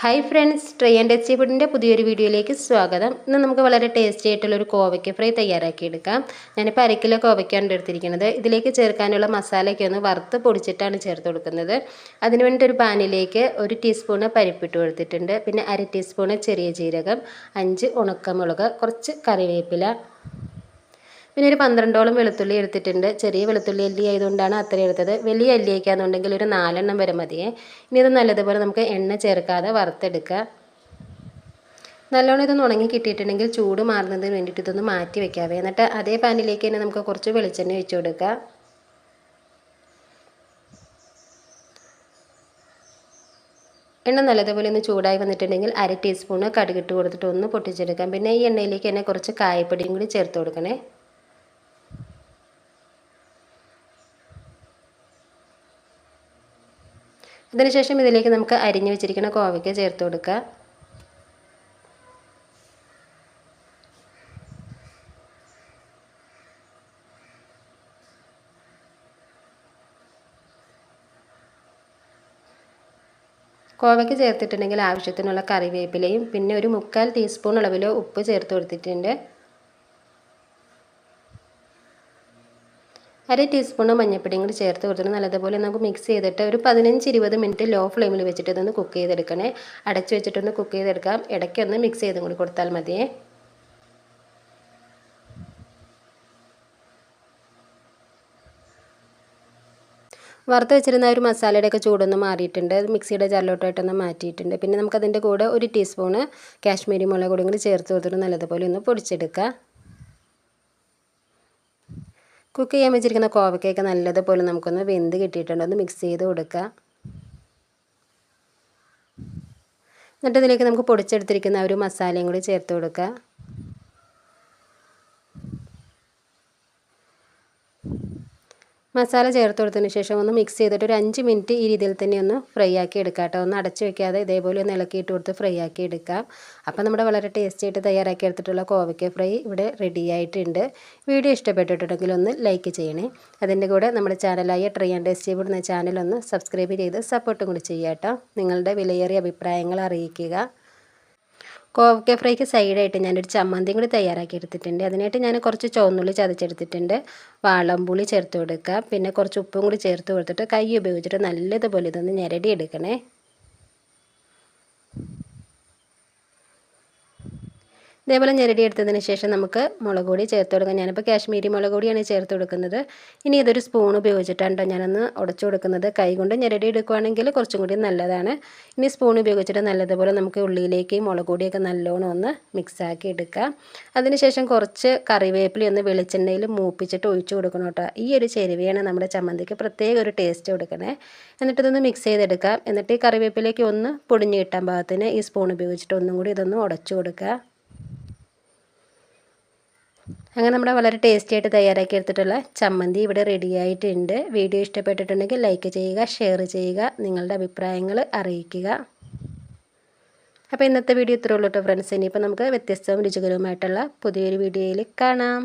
Hi friends try and tasty ഫുഡിന്റെ പുതിയൊരു വീഡിയോയിലേക്ക് സ്വാഗതം. ഇന്ന് നമുക്ക് വളരെ ടേസ്റ്റി ആയിട്ടുള്ള ഒരു കോവയ്ക്ക ഫ്രൈ തയ്യാറാക്കിയെടുക്കാം ഞാനിപ്പോൾ അര കിലോ കോവയ്ക്കാണ് എടുത്തിരിക്കുന്നത്. ഇതിലേക്ക് ചേർക്കാനുള്ള മസാലയൊക്കെ ഒന്ന് വറുത്ത് പൊടിച്ചിട്ടാണ് ചേർത്ത് കൊടുക്കുന്നത്. അതിന് വേണ്ടി ഒരു പാനിലേക്ക് ഒരു ടീസ്പൂണ് പരിപ്പിട്ട് കൊടുത്തിട്ടുണ്ട്. പിന്നെ അര ടീസ്പൂണ് ചെറിയ ജീരകം അഞ്ച് ഉണക്കമുളക് കുറച്ച് കറിവേപ്പില പിന്നെ ഒരു പന്ത്രണ്ടോളം വെളുത്തുള്ളി എടുത്തിട്ടുണ്ട്. ചെറിയ വെളുത്തുള്ളി അല്ലി ആയതുകൊണ്ടാണ് അത്രയും എടുത്തത്. വലിയ അല്ലിയൊക്കെയാണെന്നുണ്ടെങ്കിൽ ഒരു നാലെണ്ണം വരെ മതിയേ. ഇനി ഇത് നല്ലതുപോലെ നമുക്ക് എണ്ണ ചേർക്കാതെ വറുത്തെടുക്കുക നല്ലോണം ഇതൊന്ന് ഉണങ്ങി കിട്ടിയിട്ടുണ്ടെങ്കിൽ ചൂട് മാറുന്നതിന് വേണ്ടിയിട്ട് ഇതൊന്ന് മാറ്റി വെക്കാവേ. എന്നിട്ട് അതേ പാനിലേക്ക് തന്നെ നമുക്ക് കുറച്ച് വെളിച്ചെണ്ണ ഒഴിച്ചു കൊടുക്കുക എണ്ണ നല്ലതുപോലെ ഒന്ന് ചൂടായി വന്നിട്ടുണ്ടെങ്കിൽ അര ടീസ്പൂണ് കടുകിട്ട് കൊടുത്തിട്ട് ഒന്ന് പൊട്ടിച്ചെടുക്കാം. പിന്നെ ഈ എണ്ണയിലേക്ക് തന്നെ കുറച്ച് കായപ്പൊടിയും കൂടി ചേർത്ത് കൊടുക്കണേ. അതിനുശേഷം ഇതിലേക്ക് നമുക്ക് അരിഞ്ഞു വെച്ചിരിക്കുന്ന കോവയ്ക്ക ചേർത്ത് കൊടുക്കുക. കോവയ്ക്ക് ചേർത്തിട്ടുണ്ടെങ്കിൽ ആവശ്യത്തിനുള്ള കറിവേപ്പിലയും പിന്നെ ഒരു മുക്കാൽ ടീസ്പൂൺ അളവിൽ ഉപ്പ് ചേർത്ത് കൊടുത്തിട്ടുണ്ട്. അര ടീസ്പൂൺ മഞ്ഞൾപ്പൊടിയും കൂടി ചേർത്ത് കൊടുത്തിട്ട് നല്ലതുപോലെ നമുക്ക് മിക്സ് ചെയ്തിട്ട് ഒരു പതിനഞ്ച് ഇരുപത് മിനിറ്റ് ലോ ഫ്ലെയിമിൽ വെച്ചിട്ട് ഇതൊന്ന് കുക്ക് ചെയ്തെടുക്കണേ. അടച്ചു വെച്ചിട്ടൊന്ന് കുക്ക് ചെയ്തെടുക്കാം. ഇടയ്ക്കൊന്ന് മിക്സ് ചെയ്തും കൂടി കൊടുത്താൽ മതിയേ. വറുത്ത് വെച്ചിരുന്ന ഒരു മസാലയുടെയൊക്കെ ചൂടൊന്ന് മാറിയിട്ടുണ്ട്. മിക്സിയുടെ ജാറിലോട്ടായിട്ടൊന്ന് മാറ്റിയിട്ടുണ്ട്. പിന്നെ നമുക്കതിന്റെ കൂടെ ഒരു ടീസ്പൂണ് കാശ്മീരി മുളക് കൂടി കൂടി ചേർത്ത് കൊടുത്തിട്ട് നല്ലതുപോലെ ഒന്ന് പൊടിച്ചെടുക്കുക കുക്ക് ചെയ്യാൻ വെച്ചിരിക്കുന്ന കോവയ്ക്കൊക്കെ നല്ലതുപോലെ നമുക്കൊന്ന് വെന്ത് കിട്ടിയിട്ടുണ്ട്. ഒന്ന് മിക്സ് ചെയ്ത് കൊടുക്കുക. എന്നിട്ട് ഇതിലേക്ക് നമുക്ക് പൊടിച്ചെടുത്തിരിക്കുന്ന ഒരു മസാലയും കൂടി ചേർത്ത് കൊടുക്കുക. മസാല ചേർത്ത് കൊടുത്തതിന് ശേഷം ഒന്ന് മിക്സ് ചെയ്തിട്ട് ഒരു അഞ്ച് മിനിറ്റ് ഈ രീതിയിൽ തന്നെ ഒന്ന് ഫ്രൈ ആക്കി എടുക്കാം കേട്ടോ. ഒന്ന് അടച്ചു വെക്കാതെ ഇതേപോലെ ഒന്ന് ഇളക്കിയിട്ട് കൊടുത്ത് ഫ്രൈ ആക്കി എടുക്കാം. അപ്പോൾ നമ്മുടെ വളരെ ടേസ്റ്റി ആയിട്ട് തയ്യാറാക്കി എടുത്തിട്ടുള്ള കോവയ്ക്ക ഫ്രൈ ഇവിടെ റെഡി ആയിട്ടുണ്ട്. വീഡിയോ ഇഷ്ടപ്പെട്ടിട്ടുണ്ടെങ്കിൽ ഒന്ന് ലൈക്ക് ചെയ്യണേ. അതിന്റെ കൂടെ നമ്മുടെ ചാനലായ ട്രൈ ആൻഡ് ടേസ്റ്റി ഫുഡ് എന്ന ചാനൽ ഒന്ന് സബ്സ്ക്രൈബ് ചെയ്ത് സപ്പോർട്ടും കൂടി ചെയ്യാം കേട്ടോ. നിങ്ങളുടെ വിലയേറിയ അഭിപ്രായങ്ങൾ അറിയിക്കുക. കോവക്ക ഫ്രൈക്ക് സൈഡായിട്ട് ഞാനൊരു ചമ്മന്തിയും കൂടി തയ്യാറാക്കി എടുത്തിട്ടുണ്ട്. അതിനായിട്ട് ഞാൻ കുറച്ച് ചുവന്നുള്ളി ചതച്ചെടുത്തിട്ടുണ്ട്. വാളമ്പുളി ചേർത്ത് കൊടുക്കുക പിന്നെ കുറച്ച് ഉപ്പും കൂടി ചേർത്ത് കൊടുത്തിട്ട് കൈ ഉപയോഗിച്ചിട്ട് നല്ലതുപോലെ ഇതൊന്ന് ഞെരടി എടുക്കണേ ഇതേപോലെ ഞെരടി എടുത്തതിന് ശേഷം നമുക്ക് മുളക് പൊടി ചേർത്ത് കൊടുക്കാം. ഞാനിപ്പോൾ കാശ്മീരി മുളക് പൊടിയാണ് ചേർത്ത് കൊടുക്കുന്നത്. ഇനി ഇതൊരു സ്പൂൺ ഉപയോഗിച്ചിട്ടാണ് ഞാനൊന്ന് ഉടച്ചു കൊടുക്കുന്നത്. കൈ കൊണ്ട് ഞെരടി എടുക്കുകയാണെങ്കിൽ കുറച്ചും കൂടി നല്ലതാണ്. ഇനി സ്പൂൺ ഉപയോഗിച്ചിട്ട് നല്ലതുപോലെ നമുക്ക് ഉള്ളിയിലേക്ക് മുളക് പൊടിയൊക്കെ നല്ലോണം ഒന്ന് മിക്സാക്കി എടുക്കാം. അതിനുശേഷം കുറച്ച് കറിവേപ്പില ഒന്ന് വെളിച്ചെണ്ണയിൽ മൂപ്പിച്ചിട്ട് ഒഴിച്ചു കൊടുക്കണം കേട്ടോ ഈ ഒരു ചെരുവയാണ് നമ്മുടെ ചമ്മന്തിക്ക് പ്രത്യേക ഒരു ടേസ്റ്റ് കൊടുക്കണേ. എന്നിട്ട് ഇതൊന്ന് മിക്സ് ചെയ്തെടുക്കാം. എന്നിട്ട് ഈ കറിവേപ്പിലേക്ക് ഒന്ന് പൊടിഞ്ഞ് കിട്ടാൻ പാകത്തിന് ഈ സ്പൂൺ ഉപയോഗിച്ചിട്ട് ഒന്നും കൂടി ഇതൊന്ന് ഉടച്ചു കൊടുക്കുക. അങ്ങനെ നമ്മുടെ വളരെ ടേസ്റ്റി ആയിട്ട് തയ്യാറാക്കി എടുത്തിട്ടുള്ള ചമ്മന്തി ഇവിടെ റെഡി ആയിട്ടുണ്ട്. വീഡിയോ ഇഷ്ടപ്പെട്ടിട്ടുണ്ടെങ്കിൽ ലൈക്ക് ചെയ്യുക ഷെയർ ചെയ്യുക നിങ്ങളുടെ അഭിപ്രായങ്ങൾ അറിയിക്കുക. അപ്പോൾ ഇന്നത്തെ വീഡിയോ ഇത്രയുള്ളൂ ഫ്രണ്ട്സ് ഇനിയിപ്പോൾ നമുക്ക് വ്യത്യസ്തവും രുചികരവുമായിട്ടുള്ള പുതിയൊരു വീഡിയോയിൽ കാണാം.